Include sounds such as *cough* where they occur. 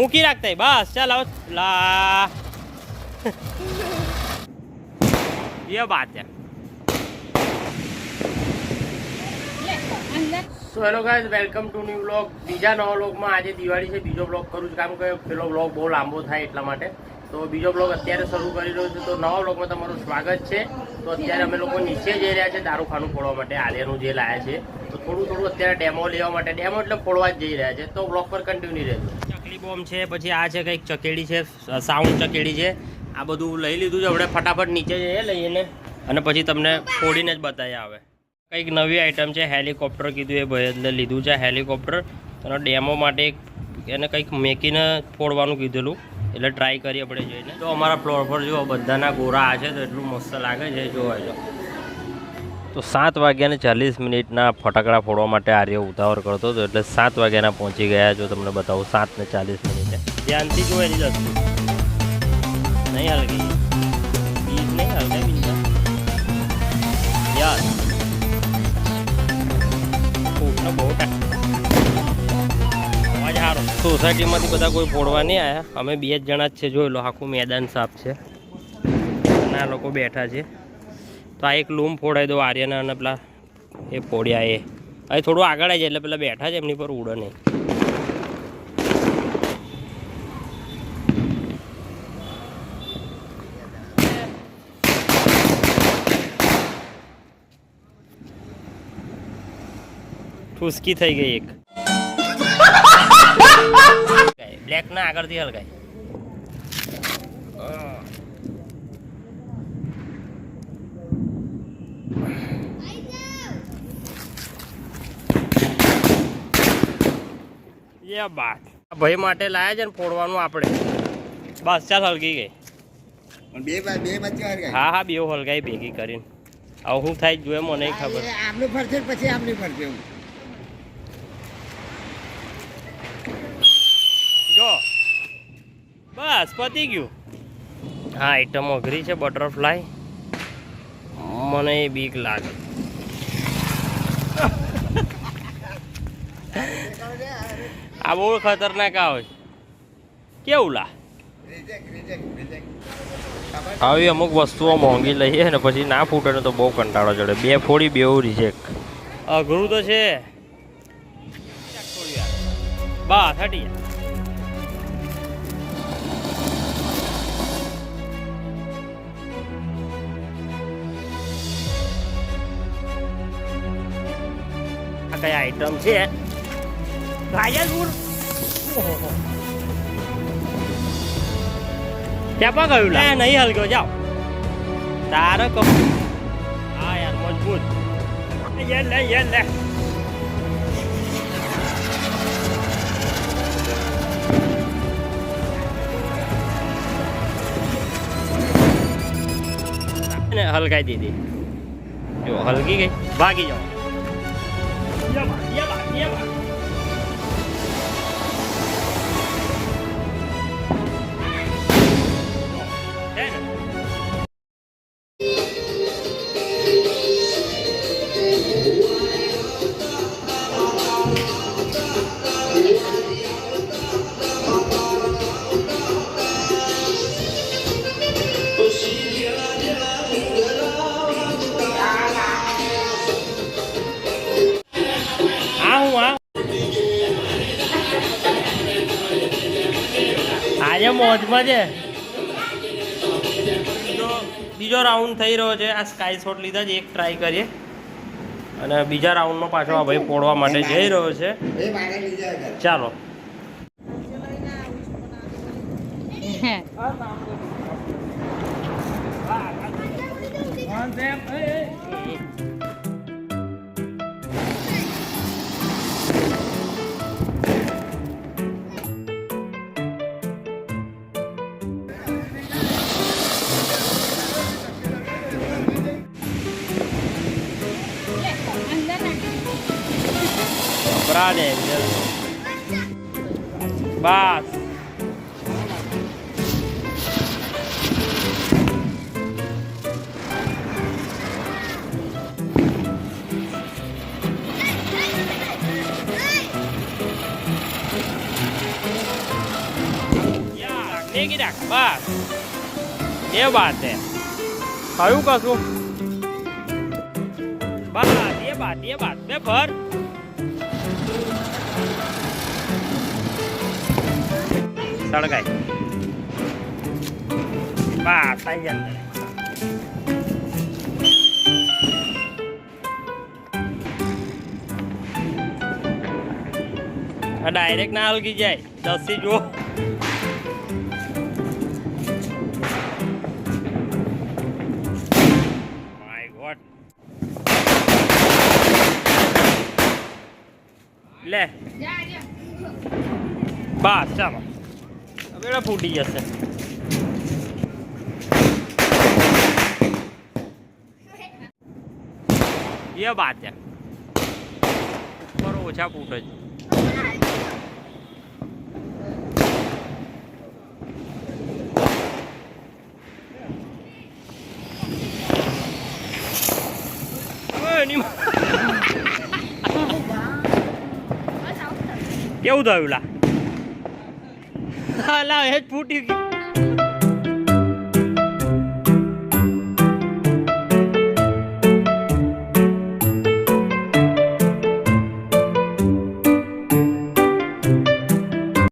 મૂકી રાખતા બસ ચાલ આવો લા ये बात है so hello guys welcome to new blog બીજા નવા બ્લોગમાં આજે દિવાળી છે બીજો બ્લોગ કરું છું કારણ કે પેલો બ્લોગ બહુ લાંબો થાય એટલા માટે તો બીજો બ્લોગ અત્યારે શરૂ કરી રહ્યો છું તો નવા બ્લોગમાં તમારું સ્વાગત છે તો અત્યારે અમે લોકો નીચે જઈ રહ્યા છે દારૂખાનું ફોડવા માટે આલિયાનું જે લાયા છે તો થોડું થોડું અત્યારે ડેમો લેવા માટે ડેમો એટલે ફોડવા જ જઈ રહ્યા છે તો બ્લોગ પર કન્ટિન્યુ રહેજો ચકલી બોમ્બ છે, પછી આ છે કંઈક ચકેડી છે, સાઉન્ડ ચકેડી છે. આ બધું લઈ લીધું છે, આપણે ફટાફટ નીચે જઈએ લઈને અને પછી તમને ફોડીને જ બતાવી આવે. કંઈક નવી આઈટમ છે, હેલિકોપ્ટર કીધું એ ભાઈ એટલે લીધું છે, હેલિકોપ્ટર. અને ડેમો માટે એને કંઈક મેકીને ફોડવાનું કીધેલું. એટલે ટ્રાય કરીએ આપણે જોઈને. તો અમારા ફ્લોર પર જો બધાના ગોરા આ છે, તો એટલું મસ્ત લાગે છે, જોવા જો. તો સાત વાગ્યાને ચાલીસ મિનિટના ફટાકડા ફોડવા માટે આર્ય ઉતાવળ કરતો હતો, એટલે સાત વાગ્યાના પહોંચી ગયા જો તમને બતાવું, સાત ને ચાલીસ મિનિટે. ધ્યાનથી જો એની દસ્તું નહીં સોસાયટીમાંથી બધા કોઈ ફોડવા નહીં આવ્યા અમે બે જ જણા જ છે, જોઈ લો, આખું મેદાન સાફ છે. આ લોકો બેઠા છે. તો આ એક લૂમ ફોડાઈ દો આર્યના અને પેલા એ ફોડ્યા એ. હવે થોડું આગળ આવી જાય એટલે પેલા બેઠા છે એમની પર ઉડે નહીં. ઠુસકી થઈ ગઈ એક. *laughs* બ્લેક ના આગળથી હલકાય બાત. ભાઈ માટે લાયા છે ને ફોડવાનું આપણે. બસ ચાલ હલકી ગઈ. બે બે બચ્ચા હા હા બેવ હલકાઈ ભેગી કરીને. હવે હું થાય જોઈએ મને ખબર. આમનું ફરશે પછી આમની ફરશે એવું. જો. બસ પતી ગયું. હા આઈટમ અઘરી છે બટરફ્લાય મને એ બીક લાગે. *laughs* *laughs* આ બહુ ખતરનાક આવે કેવું લા. આવી અમુક વસ્તુઓ મોંઘી લઈએ ને પછી ના ફૂટે ને તો બહુ કંટાળો ચડે. બે ફોડી બેવું રિજેક્ટ અઘરું તો છે. બસ હટી. જા. આ કઈ આઈટમ છે રાજાપુર ટેપા ગયું લે નહીં હલક્યો જાઓ તારે કમ હા યાર મજબૂત લે લે લે લે ને હલકાઈ દીધી જો હલકી ગઈ ભાગી જાઓ યા બા, યા મોજમાં છે બીજો રાઉન્ડ થઈ રહ્યો છે. આ સ્કાય શોટ લીધા જ એક ટ્રાય કરીએ. અને બીજા રાઉન્ડમાં પાછો આ ભાઈ પોડવા માટે જઈ રહ્યો છે. ચાલો. ભરા Bas. ટેકી રાખ બસ એ વાત છે કયું કશું બસ એ વાત એ વાત બે ભર સળગાય બસ થઈ જાય આ ડાયરેક્ટ ના હલકી જાય દસથી જુઓ માય ગોડ લે બસ ચાલો એડા ફૂટી જશે. એ વાત છે. ઉપર ઓછા ફૂટે એની કેવું થયું લા? હા લા એ જ ફૂટી ગયું